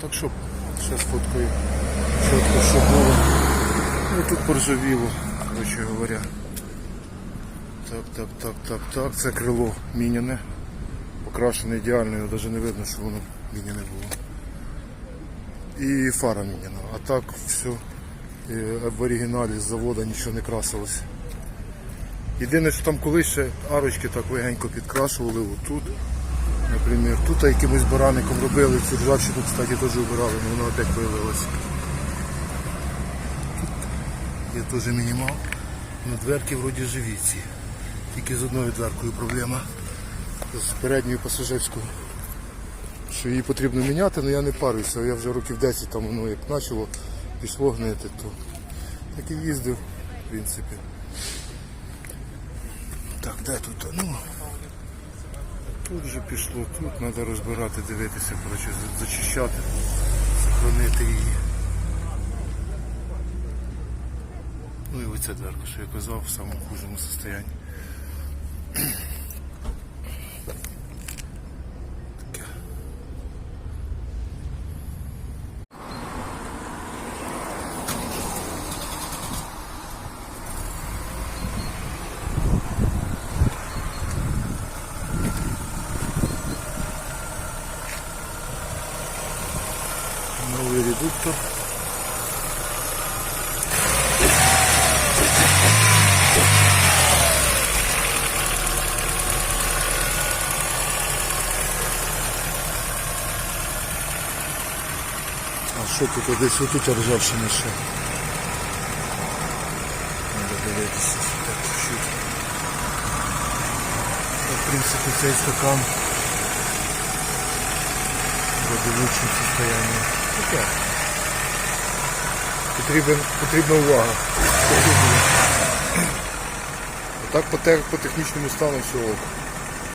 Так що, ще сфоткаю чітко, що було. Ну тут поржавіло, коротше говоря. Так, так, так, так, так. Це крило міняне. Покрашене ідеально, його навіть не видно, що воно міняне було. І фара міняна. А так все в оригіналі з заводу нічого не красилося. Єдине, що там колись ще арочки так легенько підкрашували отут. Наприклад, тут якимось бараником робили, цю ржавчину, кстати, теж убирали, але воно опять появилося. Тут є теж мінімал. Ну, дверки вроді живі ці. Тільки з одною дверкою проблема. З передньою пасажирською. Що її потрібно міняти, але я не парюся. Я вже років 10 там воно як почало, пішло гнити, то так і їздив, в принципі. Так, де тут? Ну, тут вже пішло, тут треба розбирати, дивитися, коротше, зачищати, сохранити її. Ну і оця дверка, що я казав, в самому хужому стані. Новий редуктор. А що тут десь отут ржавчина ще? Треба дивитися, так чуть-чуть. Ну, В принципі, цей стакан в лучшому состоянии. Таке. Потрібен, потрібна увага. Отак по, те- по технічному стану все ок.